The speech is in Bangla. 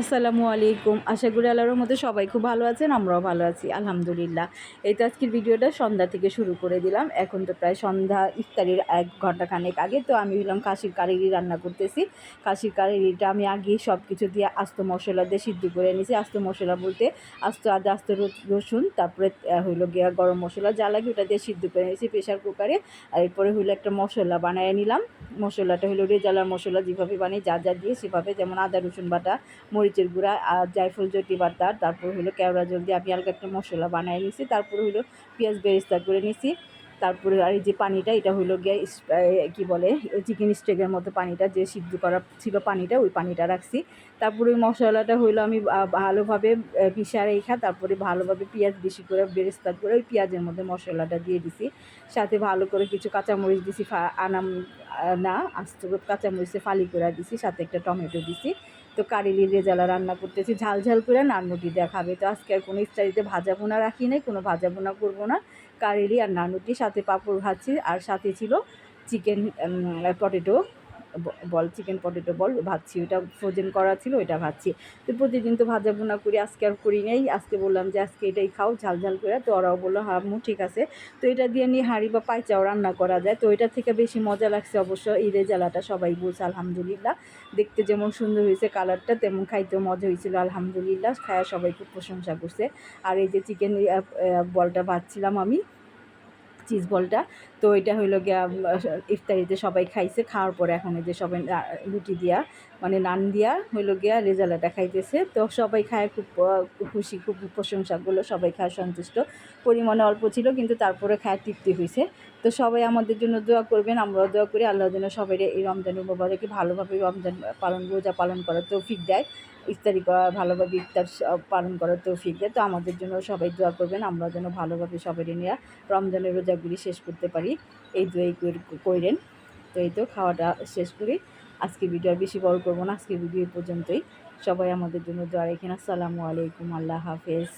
আসসালামু আলাইকুম। আশা করি আল্লাহর মধ্যে সবাই খুব ভালো আছেন, আমরাও ভালো আছি, আলহামদুলিল্লাহ। এই তো আজকের ভিডিওটা সন্ধ্যা থেকে শুরু করে দিলাম। এখন তো প্রায় সন্ধ্যা, ইফতারির এক ঘণ্টা খানেক আগে, তো আমি হলাম কাশির কারিরি রান্না করতেছি। খাসির কারিরিটা আমি আগে সব কিছু দিয়ে আস্ত মশলা দিয়ে সিদ্ধ করে নিয়েছি আস্ত মশলা বলতে আস্ত আদা, আস্ত রসুন, তারপরে হইল গিয়া গরম মশলা, যা লাগে ওটা দিয়ে সিদ্ধ করে নিয়েছি প্রেশার কুকারে। আর এরপরে হইল একটা মশলা বানিয়ে নিলাম। মশলাটা হলো রেজালার মশলা যেভাবে বানিয়ে যা যা দিয়ে সেভাবে, যেমন আদা, রসুন বাটা মরিচের গুঁড়া আর জায়ফল জটি বাটা তারপর হলো কেওড়া জল দিয়ে আমি হালকা একটা মশলা বানিয়ে নিছি, তারপরে হলো পেঁয়াজ বেরেস্তা করে নিছি, তারপরে আর এই যে পানিটা, এটা হলো গিয়ে কি বলে চিকেন স্টেকের মতো পানিটা, যে সিদ্ধ করা ছিল পানিটা, ওই পানিটা রাখছি, তারপরে ওই মশলাটা হইল আমি ভালোভাবে পিসা রেখা তারপরে ভালোভাবে পেঁয়াজ বেশি করে, বেরেস্তা করে ওই পেঁয়াজের মধ্যে মশলাটা দিয়ে দিছি, সাথে ভালো করে কিছু কাঁচামরিচ দিছি আনাম না, আস্ত কাঁচামরিচে ফালি করে দিছি, সাথে একটা টমেটো দিছি। তো কারিলি রেজালা রান্না করতেছি, ঝাল ঝাল করে নানরুটি রুটি দেখাবে। তো আজকে আর কোনো ইফতারিতে ভাজা বোনা রাখি নাই, কোনো ভাজা বোনা করব না। কারিলি আর নানরুটি সাথে পাঁপড় ভাজছি, আর সাথে ছিল chicken potato. Ball chicken potato ball, ভাজছি। ওটা ফ্রোজেন করা ছিল, ওইটা ভাজছি। তো প্রতিদিন তো ভাজা পোনা করি, আজকে আর করি নেই। আজকে বললাম যে, আজকে এটাই খাও, ঝাল ঝাল করে। তো ওরাও বলল হ্যাঁ আম্মু, ঠিক আছে। তো এটা দিয়ে নিয়ে হাঁড়ি বা পাইচাও রান্না করা যায়। তো এটা থেকে বেশি মজা লাগছে অবশ্য এই রেজালাটা সবাই বলছে, আলহামদুলিল্লাহ। দেখতে যেমন সুন্দর হয়েছে কালারটা, তেমন খাইতেও মজা হয়েছিল, আলহামদুলিল্লাহ। খায়া সবাই খুব প্রশংসা করছে। আর এই যে চিকেন বলটা ভাজছিলাম আমি। চিজ বলটা। তো এটা হইল গিয়া ইফতারিতে সবাই খাইছে, খাওয়ার পরে এখন এই যে সবাই রুটি দিয়া মানে নান দিয়া হইল গিয়া রেজালাটা খাইতেছে তো সবাই খায় খুব খুশি, খুব প্রশংসা করল সবাই খায় সন্তুষ্ট। পরিমাণে অল্প ছিল, কিন্তু তারপরে খায় তৃপ্তি হয়েছে তো সবাই আমাদের জন্য দোয়া করবেন, আমরাও দোয়া করি, আল্লাহ যেন সবাই এই রমজান মোবারকে ভালোভাবে রমজান পালন, রোজা পালন করার তৌফিক দেয়। ইফতারি করা, ভালোভাবে ইফতার পালন করার তৌফিক দেয়। তো আমাদের জন্য সবাই দোয়া করবেন আমরা যেন ভালোভাবে সবাই নিয়ে রমজানের রোজাগুলি শেষ করতে পারি। এই দোয়াই কইরেন তো এই তো খাওয়াটা শেষ করি। আজকে ভিডিও আর বেশি বড় করব না আজকে ভিডিও পর্যন্তই। সবাই আমাদের জন্য দোয়া রেখেন। আসসালামু আলাইকুম, আল্লাহ হাফেজ।